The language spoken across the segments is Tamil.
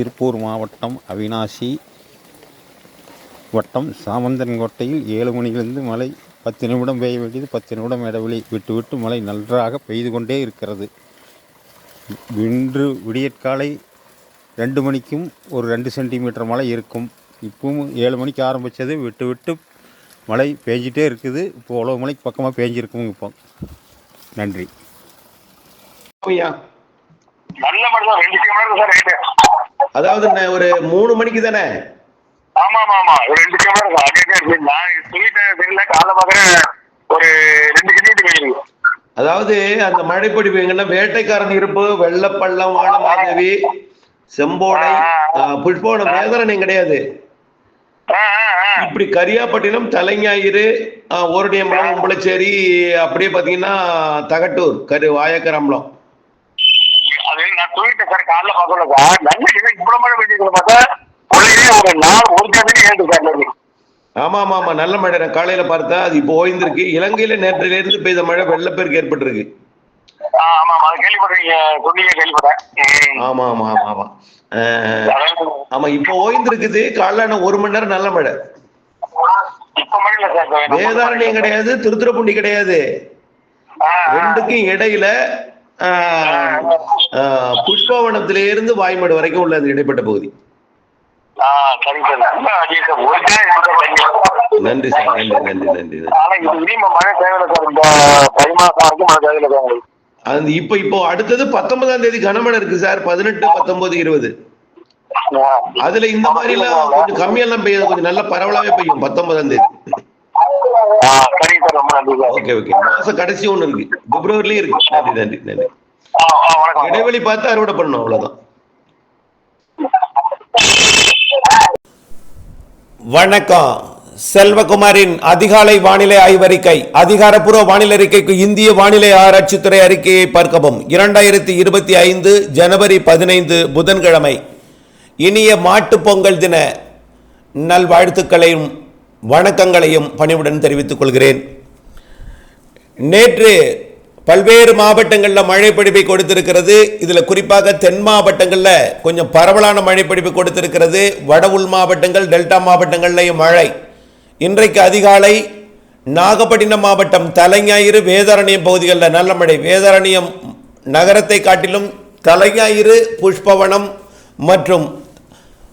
திருப்பூர் மாவட்டம் அவினாசி வட்டம் சாமந்தன்கோட்டையில் ஏழு மணியிலிருந்து மழை பத்து நிமிடம் பெய்ய வேண்டியது பத்து நிமிடம் இடைவெளி விட்டு விட்டு மழை நன்றாக பெய்து கொண்டே இருக்கிறது. இன்று விடியற்காலை ரெண்டு மணிக்கும் ஒரு ரெண்டு சென்டிமீட்டர் மழை இருக்கும். இப்பவும் ஏழு மணிக்கு ஆரம்பித்தது. விட்டு விட்டு மழை பெஞ்சிட்டே இருக்குது. இப்போ உழவு மலைக்கு பக்கமாக பேஞ்சிருக்குங்க இப்போ. நன்றி. ஐயா நல்ல மழை தான் ரெண்டு கிலோ மீட்டர் சார் ரைட்டு அதாவது ஒரு மூணு மணிக்கு தானே? ஆமா ஆமா ஆமா ஒரு ரெண்டு கிலோ மீட்டர் தான். அதே. நான் சொல்லிட்டேன் தெரியல. காலைல பார்க்குறேன் ஒரு ரெண்டு கிலோமீட்டர் போயிருக்கு. அதாவது அந்த மழைப்பொழிவு எங்கன்னா வேட்டைக்காரன் இருப்பு வெள்ளப்பள்ளம் வானமாதேவி செம்போடை ஆ, புஷ்பவனம் வேதரணையும் கிடையாது. இப்படி கரியாப்பட்டினம் தலைஞாயிறு ஓரடியம்பலம் உம்பளச்சேரி அப்படியே பாத்தீங்கன்னா தகட்டூர் கரு வாயக்கரம்பலம் பார்க்கல சார் நல்ல இல்லை இவ்வளவு மழை பெய்யுது பார்த்தா உள்ளே ஒரு நாள் ஒரு இன்னைக்கு. ஆமா ஆமா ஆமா. நல்ல மழை நான் காலையில பார்த்தேன் அது இப்போ ஓய்ந்திருக்கு. இலங்கையில நேற்றில இருந்து பெய்த மழை வெள்ளப்பெருக்கு ஏற்பட்டிருக்கு. ஆமா ஆமா. சொன்னீங்க கேள்விப்பட்டேன். ஆமா ஆமா ஆமா ஆமா. ஆமா இப்போ ஓய்ந்திருக்குது. காலைல ஒரு மணி நேரம் நல்ல மழை. வேதாரண்யம் கிடையாது திருத்துறைப்பூண்டி கிடையாது. ரெண்டுக்கும் இடையில ஆஹ், ஆஹ், புஷ்பவனத்தில இருந்து வாய்மடு வரைக்கும் உள்ள இடைப்பட்ட பகுதி. நன்றி சார் நன்றி நன்றி நன்றி நன்றி. ஆனா இது இனிமே மழை தேவையில்லை சார். இந்த தை மாசம் வரைக்கும் மழை தேவையில்லை சார் உங்களுக்கு. அந்த இப்போ இப்போ அடுத்தது பத்தொன்பதாம் தேதி கனமழை இருக்கு சார். பதினெட்டு பத்தொன்பது இருபது. அதுல இந்த மாதிரி எல்லாம் கொஞ்சம் கம்மியெல்லாம் பெய்யுது. கொஞ்சம் நல்ல பரவலாவே பெய்யும் பத்தொன்பதாம் தேதி. Okay okay. மாசம் கடைசி ஒண்ணு இருக்கு. பிப்ரவரிலயும் இருக்கு. நன்றி நன்றி நன்றி. இடைவெளி பார்த்து அறுவடை பண்ணணும் அவ்வளவுதான். வணக்கம். செல்வகுமாரின் அதிகாலை வானிலை ஆய்வறிக்கை அதிகாரப்பூர்வ வானிலை அறிக்கைக்கு இந்திய வானிலை ஆராய்ச்சித்துறை அறிக்கையை பார்க்கவும். இரண்டாயிரத்தி இருபத்தி ஐந்து ஜனவரி பதினைந்து புதன்கிழமை. இனிய மாட்டுப் பொங்கல் தின நல்வாழ்த்துக்களையும் வணக்கங்களையும் பணிவுடன் தெரிவித்துக் கொள்கிறேன். நேற்று பல்வேறு மாவட்டங்களில் மழைப்பொழிவை கொடுத்திருக்கிறது. இதில் குறிப்பாக தென் மாவட்டங்களில் கொஞ்சம் பரவலான மழைப்பொழிவு கொடுத்திருக்கிறது. வட உள் மாவட்டங்கள் டெல்டா மாவட்டங்கள்லேயும் மழை. இன்றைக்கு அதிகாலை நாகப்பட்டினம் மாவட்டம் தலைஞாயிறு வேதாரண்யம் பகுதிகளில் நல்ல மழை. வேதாரண்யம் நகரத்தை காட்டிலும் தலைஞாயிறு புஷ்பவனம் மற்றும்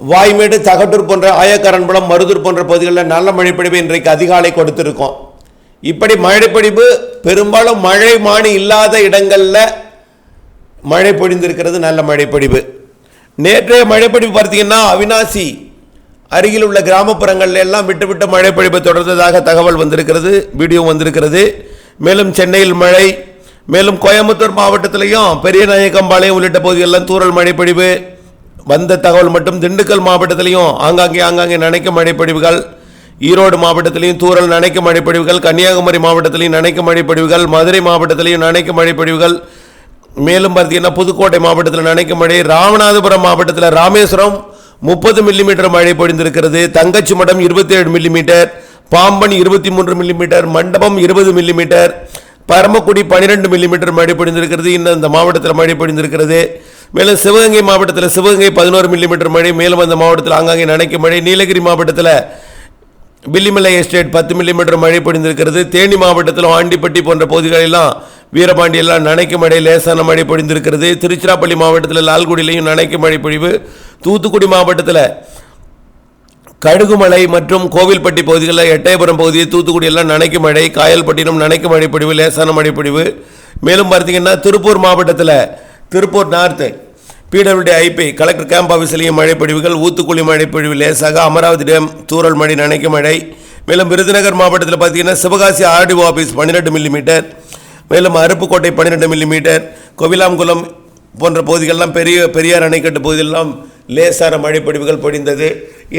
வாய்மேடு தகட்டூர் போன்ற ஆயக்கரன்புலம் மருதூர் போன்ற பகுதிகளில் நல்ல மழைப்பொழிவு இன்றைக்கு அதிகாலை கொடுத்திருக்கோம். இப்படி மழைப்பொழிவு பெரும்பாலும் மழை மானி இல்லாத இடங்களில் மழை பொழிந்திருக்கிறது நல்ல மழைப்பொழிவு. நேற்றைய மழைப்பொழிவு பார்த்தீங்கன்னா அவினாசி அருகில் உள்ள கிராமப்புறங்கள்ல எல்லாம் விட்டு விட்டு பொழிவு தொடர்ந்ததாக தகவல் வந்திருக்கிறது வீடியோ வந்திருக்கிறது. மேலும் சென்னையில் மழை மேலும் கோயம்புத்தூர் மாவட்டத்திலையும் பெரியநாயக்கம்பாளையம் உள்ளிட்ட பகுதிகளெல்லாம் தூரல் மழைப்பொழிவு. வந்த தகவல் மட்டும் திண்டுக்கல் மாவட்டத்திலையும் ஆங்காங்கே ஆங்காங்கே நினைக்கும் மழைப்பொழிவுகள். ஈரோடு மாவட்டத்திலையும் தூரல் நனைக்கும் மழைப்பொழிவுகள் கன்னியாகுமரி மாவட்டத்திலையும் நனைக்கும் மழைப்பொழிவுகள் மதுரை மாவட்டத்திலையும் நனைக்கும் மழைப்பொழிவுகள் மேலும் பார்த்தீங்கன்னா புதுக்கோட்டை மாவட்டத்தில் நனைக்கும் மழை ராமநாதபுரம் மாவட்டத்தில் ராமேஸ்வரம் முப்பது மில்லிமீட்டர் மழை பொழிந்திருக்கிறது. தங்கச்சி மடம் இருபத்தி ஏழு மில்லிமீட்டர் பாம்பன் இருபத்தி மூன்று மில்லிமீட்டர் மண்டபம் இருபது மில்லிமீட்டர் பரமக்குடி பன்னிரெண்டு மில்லிமீட்டர் மழை பொழிந்திருக்கிறது. இன்னும் இந்த மாவட்டத்தில் மழை பொழிந்திருக்கிறது. மேலும் சிவகங்கை மாவட்டத்தில் சிவகங்கை பதினோரு மில்லிமீட்டர் மழை மேலும் அந்த மாவட்டத்தில் ஆங்காங்கே நனைக்கும் மழை நீலகிரி மாவட்டத்தில் வில்லிமலை எஸ்டேட் பத்து மில்லிமீட்டர் மழை பொழிந்திருக்கிறது. தேனி மாவட்டத்தில் ஆண்டிப்பட்டி போன்ற பகுதிகளெல்லாம் வீரபாண்டியெல்லாம் நனைக்கும் மழை லேசான மழை பொழிந்திருக்கிறது. திருச்சிராப்பள்ளி மாவட்டத்தில் லால்குடியிலையும் நனைக்கும் மழை பொழிவு. தூத்துக்குடி மாவட்டத்தில் கடுகுமலை மற்றும் கோவில்பட்டி பகுதிகளில் எட்டயபுரம் பகுதி தூத்துக்குடி எல்லாம் நனைக்கும் மழை காயல்பட்டினம் நனைக்கும் மழை பொழிவு லேசான மழை பொழிவு. மேலும் பார்த்தீங்கன்னா திருப்பூர் மாவட்டத்தில் Tiruppur north PWD IB collector camp ஆஃபீஸ்லேயும் மழைப்பொழிவுகள் ஊத்துக்குழி மழைப்பொழிவு லேசாக அமராவதி டேம் தூரல் மழை நனைக்கும் மழை. மேலும் விருதுநகர் மாவட்டத்தில் பார்த்தீங்கன்னா சிவகாசி ஆர்டிஓ ஆஃபீஸ் பன்னிரெண்டு மில்லிமீட்டர் மேலும் அருப்புக்கோட்டை பன்னிரெண்டு மில்லிமீட்டர் கோவிலாம்குளம் போன்ற பகுதிகளெலாம் பெரிய பெரியார் அணைக்கட்டு பகுதியெல்லாம் லேசான மழைப்பொழிவுகள் பொழிந்தது.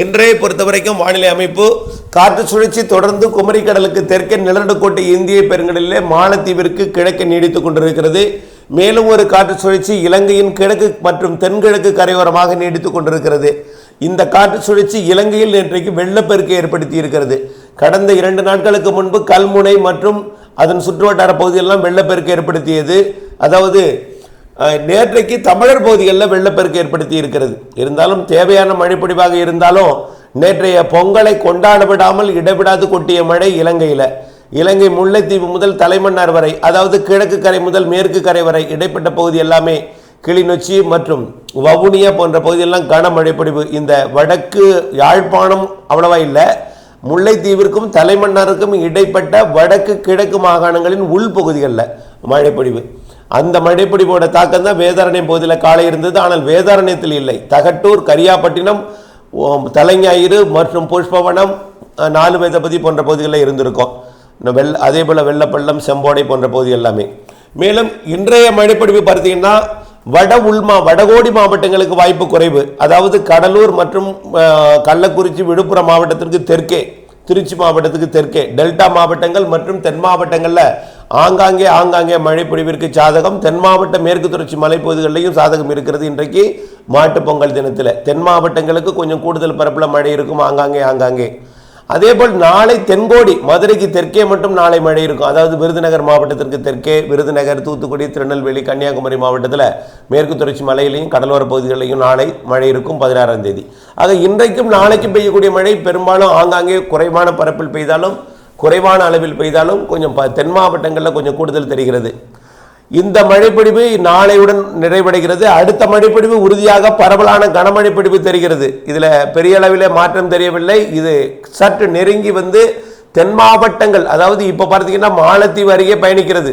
இன்றைய பொறுத்தவரைக்கும் வானிலை அமைப்பு காற்று சுழற்சி தொடர்ந்து குமரிக்கடலுக்கு தெற்கே நிலநடுக்கோட்டை இந்திய பெருங்கடலிலே மாலத்தீவிற்கு கிழக்கே நீடித்துக் கொண்டிருக்கிறது. மேலும் ஒரு காற்று சுழற்சி இலங்கையின் கிழக்கு மற்றும் தென்கிழக்கு கரையோரமாக நீடித்துக் கொண்டிருக்கிறது. இந்த காற்று சுழற்சி இலங்கையில் இன்றைக்கு வெள்ளப்பெருக்கை ஏற்படுத்தி இருக்கிறது கடந்த இரண்டு நாட்களுக்கு முன்பு கல்முனை மற்றும் அதன் சுற்றுவட்டார பகுதியெல்லாம் வெள்ளப்பெருக்கு ஏற்படுத்தியது. அதாவது நேற்றைக்கு தமிழர் பகுதிகளில் வெள்ளப்பெருக்கு ஏற்படுத்தி இருக்கிறது இருந்தாலும் தேவையான மழைப்பொடிவாக இருந்தாலும் நேற்றைய பொங்கலை கொண்டாட விடாமல் இடைவிடாது கொட்டிய மழை இலங்கையில். இலங்கை முல்லைத்தீவு முதல் தலைமன்னார் வரை அதாவது கிழக்கு கரை முதல் மேற்கு கரை வரை இடைப்பட்ட பகுதி எல்லாமே கிளிநொச்சி மற்றும் வவுனியா போன்ற பகுதியெல்லாம் கனமழை பொழிவு இந்த வடக்கு யாழ்ப்பாணம் அவ்வளவா இல்லை. முல்லைத்தீவிற்கும் தலைமன்னாருக்கும் இடைப்பட்ட வடக்கு கிழக்கு மாகாணங்களின் உள்பகுதிகளில் மழைப்பொழிவு. அந்த மழைப்பொழிவோட தாக்கம் தான் வேதாரண்யம் பகுதியில் காலை இருந்தது. ஆனால் வேதாரண்யத்தில் இல்லை. தகட்டூர் கரியாப்பட்டினம் தலைஞாயிறு மற்றும் புஷ்பவனம் நாலு வேதபதி போன்ற பகுதிகளில் இருந்திருக்கும். இன்னும் அதே போல் வெள்ளப்பள்ளம் செம்போடை போன்ற பகுதி எல்லாமே. மேலும் இன்றைய மழைப்பொழிவு பார்த்தீங்கன்னா வட உள்மா வடகோடி மாவட்டங்களுக்கு வாய்ப்பு குறைவு. அதாவது கடலூர் மற்றும் கள்ளக்குறிச்சி விழுப்புரம் மாவட்டத்திற்கு தெற்கே திருச்சி மாவட்டத்துக்கு தெற்கே டெல்டா மாவட்டங்கள் மற்றும் தென் மாவட்டங்களில் ஆங்காங்கே ஆங்காங்கே மழைப்பொழிவிற்கு சாதகம். தென் மாவட்ட மேற்கு தொடர்ச்சி மலைப்பகுதிகளிலையும் சாதகம் இருக்கிறது இன்றைக்கு மாட்டுப் பொங்கல் தினத்தில். தென் மாவட்டங்களுக்கு கொஞ்சம் கூடுதல் பரப்பில் மழை இருக்கும். ஆங்காங்கே ஆங்காங்கே. அதே போல் நாளை தென்கோடி மதுரைக்கு தெற்கே மட்டும் நாளை மழை இருக்கும். அதாவது விருதுநகர் மாவட்டத்திற்கு தெற்கே விருதுநகர் தூத்துக்குடி திருநெல்வேலி கன்னியாகுமரி மாவட்டத்தில் மேற்கு தொடர்ச்சி மலையிலையும் கடலோர பகுதிகளிலையும் நாளை மழை இருக்கும் பதினாறாம் தேதி. ஆக இன்றைக்கும் நாளைக்கும் பெய்யக்கூடிய மழை பெரும்பாலும் ஆங்காங்கே குறைவான பரப்பில் பெய்தாலும் குறைவான அளவில் பெய்தாலும் கொஞ்சம் தென் மாவட்டங்களில் கொஞ்சம் கூடுதல் தெரிகிறது. இந்த மழைப்பிடிவு நாளையுடன் நிறைவடைகிறது. அடுத்த மழைப்பிடிவு உறுதியாக பரவலான கனமழைப்பிடிவு தெரிகிறது. இதில் பெரிய அளவில் மாற்றம் தெரியவில்லை. இது சற்று நெருங்கி வந்து தென் மாவட்டங்கள் அதாவது இப்போ பார்த்தீங்கன்னா மாலத்தீவு அருகே பயணிக்கிறது.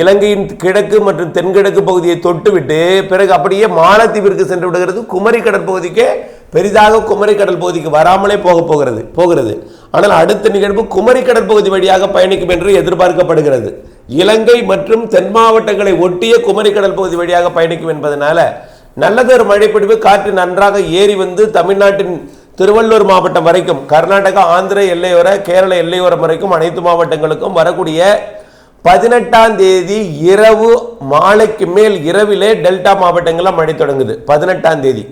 இலங்கையின் கிழக்கு மற்றும் தென்கிழக்கு பகுதியை தொட்டுவிட்டு பிறகு அப்படியே மாலத்தீவிற்கு சென்று விடுகிறது. குமரி கடற்பகுதிக்கே பெரிதாக குமரி கடல் பகுதிக்கு வராமலே போக போகிறது போகிறது. ஆனால் அடுத்த நிகழ்வு குமரி கடற்பகுதி வழியாக பயணிக்கும் என்று எதிர்பார்க்கப்படுகிறது. இலங்கை மற்றும் தென் மாவட்டங்களை ஒட்டிய குமரிக்கடல் பகுதி வழியாக பயணிக்கும் என்பதனால நல்லதொரு மழைப்பிடிவு காற்று நன்றாக ஏறி வந்து தமிழ்நாட்டின் திருவள்ளூர் மாவட்டம் வரைக்கும் கர்நாடகா ஆந்திர எல்லையோர கேரள எல்லையோரம் வரைக்கும் அனைத்து மாவட்டங்களுக்கும் வரக்கூடிய பதினெட்டாம் தேதி இரவு மாலைக்கு மேல் இரவிலே டெல்டா மாவட்டங்களில் மழை தொடங்குது. பதினெட்டாம் தேதி.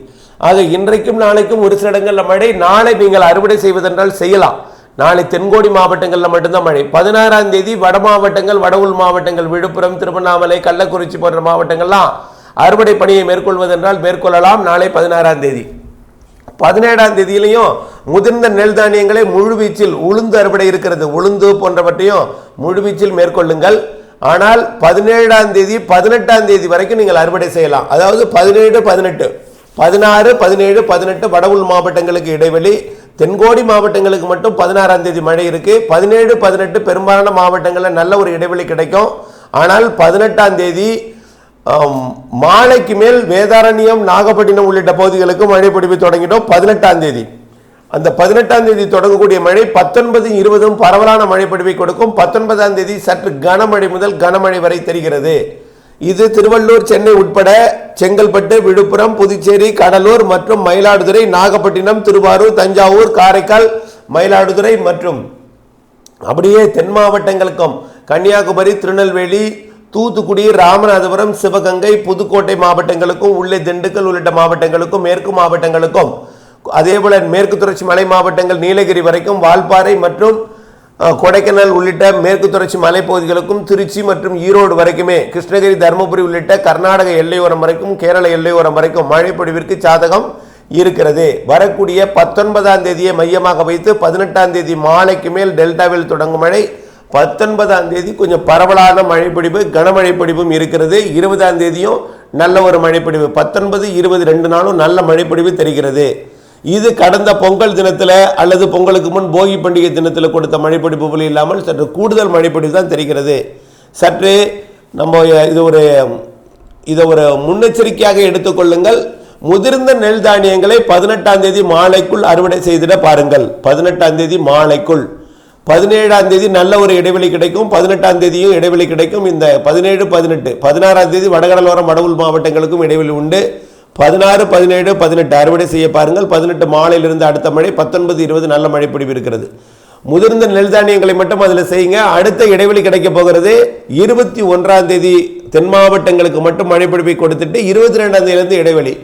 ஆக இன்றைக்கும் நாளைக்கும் ஒரு சில இடங்களில் மழை நாளை நீங்கள் அறுவடை செய்வதென்றால் செய்யலாம். நாளை தென்கோடி மாவட்டங்களில் மட்டும்தான் மழை. பதினாறாம் தேதி வட மாவட்டங்கள் வட உள் மாவட்டங்கள் விழுப்புரம் திருவண்ணாமலை கள்ளக்குறிச்சி போன்ற மாவட்டங்கள்லாம் அறுவடை பணியை மேற்கொள்வதென்றால் மேற்கொள்ளலாம் நாளை பதினாறாம் தேதி. பதினேழாம் தேதியிலையும் முதிர்ந்த நெல் தானியங்களை முழுவீச்சில் உளுந்து அறுவடை இருக்கிறது. உளுந்து போன்றவற்றையும் முழுவீச்சில் மேற்கொள்ளுங்கள். ஆனால் பதினேழாம் தேதி பதினெட்டாம் தேதி வரைக்கும் நீங்கள் அறுவடை செய்யலாம். அதாவது பதினேழு பதினெட்டு. பதினாறு பதினேழு பதினெட்டு வட உள் மாவட்டங்களுக்கு இடைவெளி. தென்கோடி மாவட்டங்களுக்கு மட்டும் பதினாறாம் தேதி மழை இருக்கு. பதினேழு பதினெட்டு பெரும்பாலான மாவட்டங்களில் நல்ல ஒரு இடைவெளி கிடைக்கும். ஆனால் பதினெட்டாம் தேதி மாலைக்கு மேல் வேதாரண்யம் நாகப்பட்டினம் உள்ளிட்ட பகுதிகளுக்கு மழை பிடிப்பு தொடங்கிட்டோம் பதினெட்டாம் தேதி. அந்த பதினெட்டாம் தேதி தொடங்கக்கூடிய மழை பத்தொன்பது இருபதும் பரவலான மழை பிடிப்பை கொடுக்கும். பத்தொன்பதாம் தேதி சற்று கனமழை முதல் கனமழை வரை தெரிகிறது. இது திருவள்ளூர் சென்னை உட்பட செங்கல்பட்டு விழுப்புரம் புதுச்சேரி கடலூர் மற்றும் மயிலாடுதுறை நாகப்பட்டினம் திருவாரூர் தஞ்சாவூர் காரைக்கால் மயிலாடுதுறை மற்றும் அப்படியே தென் மாவட்டங்களுக்கும் கன்னியாகுமரி திருநெல்வேலி தூத்துக்குடி ராமநாதபுரம் சிவகங்கை புதுக்கோட்டை மாவட்டங்களுக்கும் உள்ளே திண்டுக்கல் உள்ளிட்ட மாவட்டங்களுக்கும் மேற்கு மாவட்டங்களுக்கும் அதேபோல மேற்கு தொடர்ச்சி மலை மாவட்டங்கள் நீலகிரி வரைக்கும் வால்பாறை மற்றும் கொடைக்கானல் உள்ளிட்ட மேற்கு தொடர்ச்சி மலைப்பகுதிகளுக்கும் திருச்சி மற்றும் ஈரோடு வரைக்குமே கிருஷ்ணகிரி தருமபுரி உள்ளிட்ட கர்நாடக எல்லையோரம் வரைக்கும் கேரள எல்லையோரம் வரைக்கும் மழை சாதகம் இருக்கிறது. வரக்கூடிய பத்தொன்பதாம் தேதியை மையமாக வைத்து பதினெட்டாம் தேதி மாலைக்கு மேல் டெல்டாவில் தொடங்கும் மழை பத்தொன்பதாம் தேதி கொஞ்சம் பரவலான மழைப்பிடிப்பு கனமழை இருக்கிறது. இருபதாம் தேதியும் நல்ல ஒரு மழைப்பிடிப்பு பத்தொன்பது இருபது ரெண்டு நாளும் நல்ல மழைப்பிடிப்பு தெரிகிறது. இது கடந்த பொங்கல் தினத்தில் அல்லது பொங்கலுக்கு முன் போகி பண்டிகை தினத்தில் கொடுத்த மழைப்பிடிப்பு போல இல்லாமல் சற்று கூடுதல் மழைப்பிடிப்பு தான் தெரிகிறது. சற்று நம்ம இது ஒரு இதை ஒரு முன்னெச்சரிக்கையாக எடுத்துக்கொள்ளுங்கள் முதிர்ந்த நெல் தானியங்களை பதினெட்டாம் தேதி மாலைக்குள் அறுவடை செய்திட பாருங்கள். பதினெட்டாம் தேதி மாலைக்குள். பதினேழாம் தேதி நல்ல ஒரு இடைவெளி கிடைக்கும். பதினெட்டாம் தேதியும் இடைவெளி கிடைக்கும். இந்த பதினேழு பதினெட்டு பதினாறாம் தேதி வடகடலோரம் வடவுள் மாவட்டங்களுக்கும் இடைவெளி உண்டு. பதினாறு பதினேழு பதினெட்டு அறுவடை செய்ய பாருங்கள். பதினெட்டு மாலையிலிருந்து அடுத்த மழை பத்தொன்பது இருபது நல்ல மழை பிடிவு இருக்கிறது முதிர்ந்த நெல் தானியங்களை மட்டும் அதில் செய்யுங்க. அடுத்த இடைவெளி கிடைக்க போகிறது. இருபத்தி ஒன்றாம் தேதி தென் மாவட்டங்களுக்கு மட்டும் மழை கொடுத்துட்டு இருபத்தி ரெண்டாம் தேதியிலிருந்து இடைவெளி.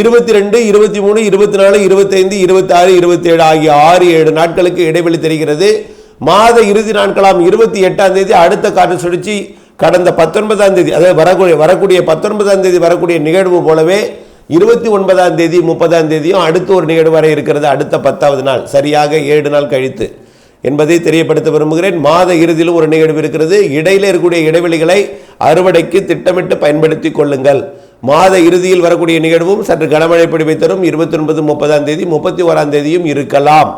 இருபத்தி ரெண்டு இருபத்தி மூணு இருபத்தி நாலு இருபத்தைந்து இருபத்தாறு இருபத்தேழு இருபத்தி ஏழு ஆகிய ஆறு ஏழு நாட்களுக்கு இடைவெளி தெரிகிறது. மாத இறுதி நாட்களாம் இருபத்தி எட்டாம் தேதி அடுத்த காற்று சுழற்சி. கடந்த பத்தொன்பதாம் தேதி அதாவது வரக்கூடிய வரக்கூடிய பத்தொன்பதாம் தேதி வரக்கூடிய நிகழ்வு போலவே இருபத்தி ஒன்பதாம் தேதி முப்பதாம் தேதியும் அடுத்து ஒரு நிகழ்வு வரை இருக்கிறது அடுத்த பத்தாவது நாள். சரியாக ஏழு நாள் கழித்து. என்பதை தெரியப்படுத்த விரும்புகிறேன். மாத இறுதியிலும் ஒரு நிகழ்வு இருக்கிறது. இடையில இருக்கக்கூடிய இடைவெளிகளை அறுவடைக்கு திட்டமிட்டு பயன்படுத்தி கொள்ளுங்கள். மாத இறுதியில் வரக்கூடிய நிகழ்வும் சற்று கனமழை பிடிவை தரும். இருபத்தி ஒன்பது முப்பதாம் தேதி முப்பத்தி ஓராம் தேதியும் இருக்கலாம்.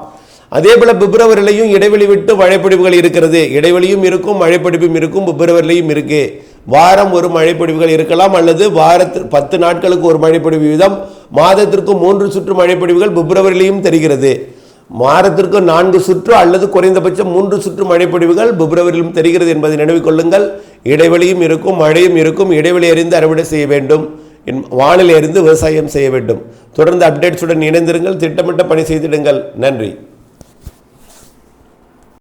அதே போல பிப்ரவரிலையும் இடைவெளி விட்டு மழைப்பிடிப்புகள் இருக்கிறது. இடைவெளியும் இருக்கும் மழைப்பிடிப்பும் இருக்கும் பிப்ரவரிலையும் இருக்குது வாரம் ஒரு மழைப்பொழிவுகள் இருக்கலாம் அல்லது வாரத்து பத்து நாட்களுக்கு ஒரு மழைப்பொழிவு வீதம் மாதத்திற்கு மூன்று சுற்று மழைப்பொழிவுகள் பிப்ரவரியிலையும் தெரிகிறது. வாரத்திற்கு நான்கு சுற்று அல்லது குறைந்தபட்சம் மூன்று சுற்று மழைப்பொழிவுகள் பிப்ரவரியிலும் தெரிகிறது என்பதை நினைவு கொள்ளுங்கள். இடைவெளியும் இருக்கும் மழையும் இருக்கும் இடைவெளி அறிந்து அறுவடை செய்ய வேண்டும். என்- வானிலை அறிந்து விவசாயம் செய்ய வேண்டும். தொடர்ந்து அப்டேட்ஸுடன் இணைந்திருங்கள் திட்டமிட்ட பணி செய்திடுங்கள். நன்றி.